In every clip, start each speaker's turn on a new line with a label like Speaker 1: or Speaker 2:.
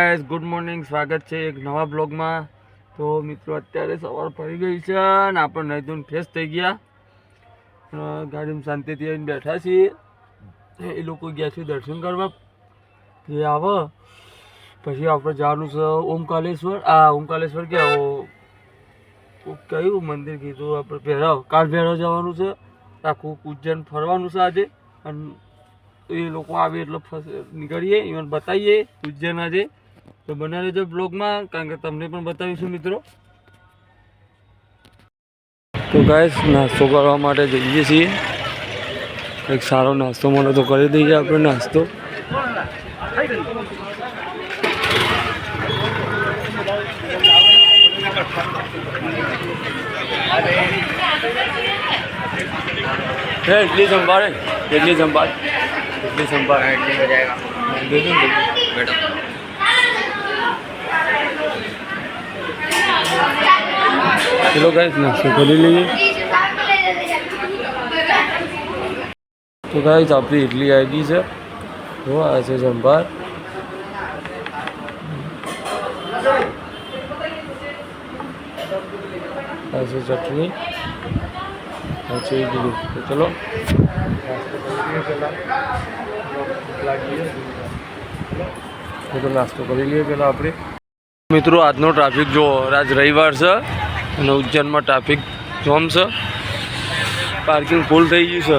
Speaker 1: Guys good morning સ્વાગત છે એક નવા બ્લોગમાં. તો મિત્રો, અત્યારે સવાર પડી ગઈ છે અને આપણે નહીં ધોઈને ફ્રેશ થઈ ગયા. ગાડીમાં શાંતિથી આવીને બેઠા છીએ. એ લોકો ગયા છે દર્શન કરવા. જે આવે. પછી આપણે જવાનું છે ઓમકાલેશ્વર. આ ઓમકાલેશ્વર ક્યાં કયું મંદિર કીધું આપણે? ભૈરવ. કાલ ભૈરવ જવાનું છે. આખું ઉજ્જૈન ફરવાનું છે આજે. અને, એ લોકો આવે એટલે નીકળીએ. ઇવન બતાવીએ ઉજ્જૈન આજે. તો બને રહેજો બ્લોગમાં કારણ કે તમને પણ બતાવીશું મિત્રો તો ગાઈસ નાસ્તો કરવા માટે જઈએ છીએ એક સારો નાસ્તો મળે તો કરી દઈએ આપણે નાસ્તો હે ઇડલી સંભાળે ઇડલી સંભાળ ઇડલી સંભાળ ઇડલી हो जाएगा दे दो बेटा ચલો ગાઈસ નાસ્તો કરી લઈએ તો ગાઈસ આપણી ઇડલી આવી ગઈ છે જો આ છે સંભાર આ છે ચટણી આ છે ઇડલી તો ચલો નાસ્તો કરી લઈએ પહેલાં આપણે મિત્રો, આજનો ટ્રાફિક જો આજ રવિવાર છે અને ઉજ્જૈનમાં ટ્રાફિક જોમ છે. પાર્કિંગ ફૂલ થઈ ગયું છે.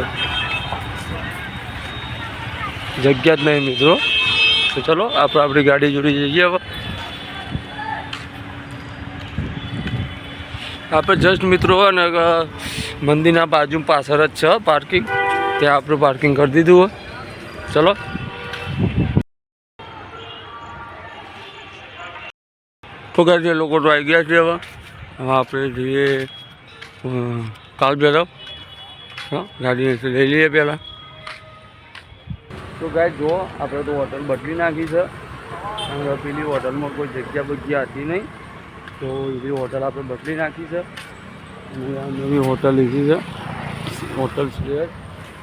Speaker 1: જગ્યા જ નહીં મિત્રો. તો ચલો, આપણે આપણી ગાડી જોડી જઈએ હવે. આપણે જસ્ટ મિત્રો અને મંદિરના બાજુ પાછળ જ છે પાર્કિંગ ત્યાં આપણું પાર્કિંગ કરી દીધું હોય ચલો. તો ગાડી લોકો તો આવી ગયા છે હવે. હવે આપણે જઈએ અ, કાલ ભેરવ. હા ગાડી લઈ લઈએ પહેલાં. તો ગાય જુઓ આપણે તો હોટલ બદલી નાખી છે. અને પેલી હોટલમાં કોઈ જગ્યા બગ્યા હતી નહીં. તો એવી હોટલ આપણે બદલી નાખી છે. નવી હોટલ લીધી છે. હોટલ સ્લેર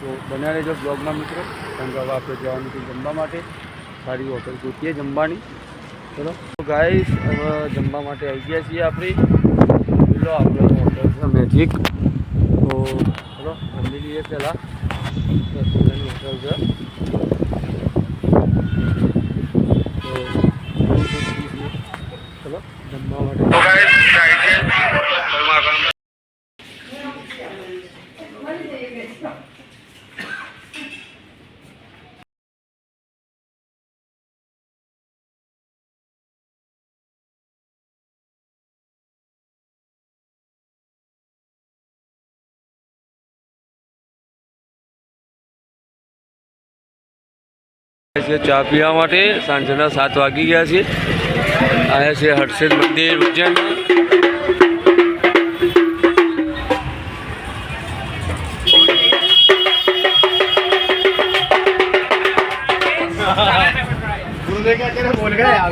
Speaker 1: તો બનાવી રહેજો બ્લોગમાં મિત્રો. કારણ કે હવે આપણે જવાનું છે જમવા માટે. સારી હોટલ ગોતીએ જમવાની. ચલો. તો ગાઈસ હવે જમવા માટે આવી ગયા છીએ આપણી. ચલો આપણે હોટલ છે મેજિક તો ચલો જમી લઈએ પહેલાં. હોટલની હોટલ છે. ચલો. જમવા માટે. છે, ચા પીવા માટે. સાંજના સાત વાગી ગયા છે. આવ્યા છે હર્ષદ મંદિર ઉજ્જૈન બોલ ગયા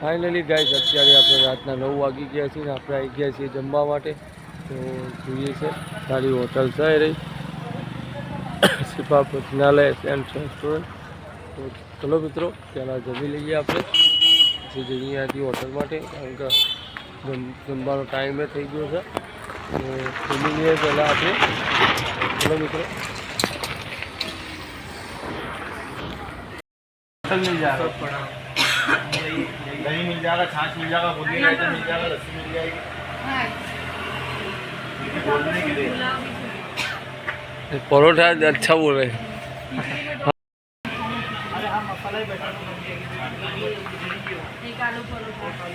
Speaker 1: ફાઇનલી ગાઈસ અત્યારે આપણે રાતના નવ વાગી ગયા છીએ આપણે આવી ગયા છીએ જમવા માટે. તો જોઈએ છે સારી હોટલ છે રહી. શિપા ભોજનાલય એન્ડ રેસ્ટોરન્ટ તો ચલો મિત્રો, પહેલાં જમી લઈએ આપણે. પછી જઈએ અહીંયાથી હોટલ માટે, કારણ કે જમવાનો ટાઈમ એ થઈ ગયો છે. જમી લઈએ પહેલાં આપણે. ચલો મિત્રો.
Speaker 2: હોટલની જ दही मिल जाएगा छाछ मिल जाएगा बुंदी रायता मिल जाएगा लस्सी मिल जाएगी बोलने के लिए
Speaker 1: परोठा अच्छा बोल रहे हैं
Speaker 3: एक आलू परोठा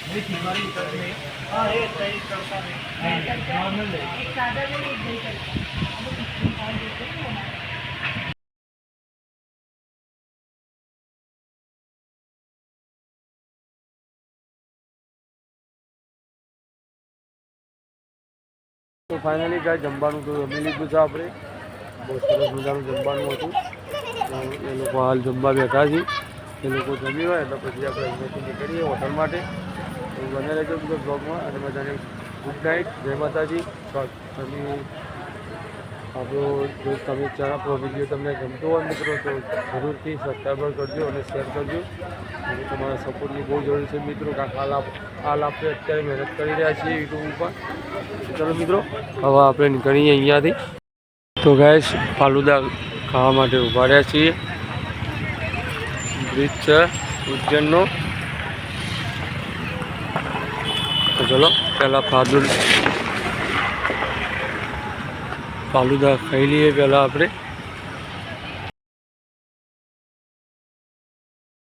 Speaker 2: दही घी चाहिए घी चाहिए
Speaker 3: सारी એક સાદા દહીં, એક દહીં તડકા.
Speaker 1: તો ફાઇનલી કાંઈ જમવાનું તો જમી લીધું છે આપણે બહુ સરસ મજાનું જમવાનું હતું તો એ લોકો હાલ જમવા બેઠા છે એ લોકો જમી હોય એટલે પછી આપણે અહીંયાથી નીકળીએ હોટલ માટે તો બને રહેજો બીજો બ્લોગમાં અને બધાને ગુડ નાઇટ. જય માતાજી. તમે આપણો જો તમે ચાર આપણો તમને ગમતો હોય મિત્રો, તો જરૂરથી સબસ્ક્રાઈબર કરજો અને શેર કરજો. અને તમારા સપોર્ટની બહુ જરૂર છે મિત્રો, કારણ હાલ હાલ આપણે અત્યારે મહેનત કરી રહ્યા છીએ યુટ્યુબ ઉપર. ચલો મિત્રો, હવે આપણે નીકળીએ અહીંયાથી. તો ગેસ ફાલુદા ખાવા માટે ઊભા રહ્યા છીએ. બ્રિજ છે, ઉજ્જૈનનો તો ચલો પહેલાં ફાદુ ફાલુદા ખાઈ લઈએ પહેલાં આપણે.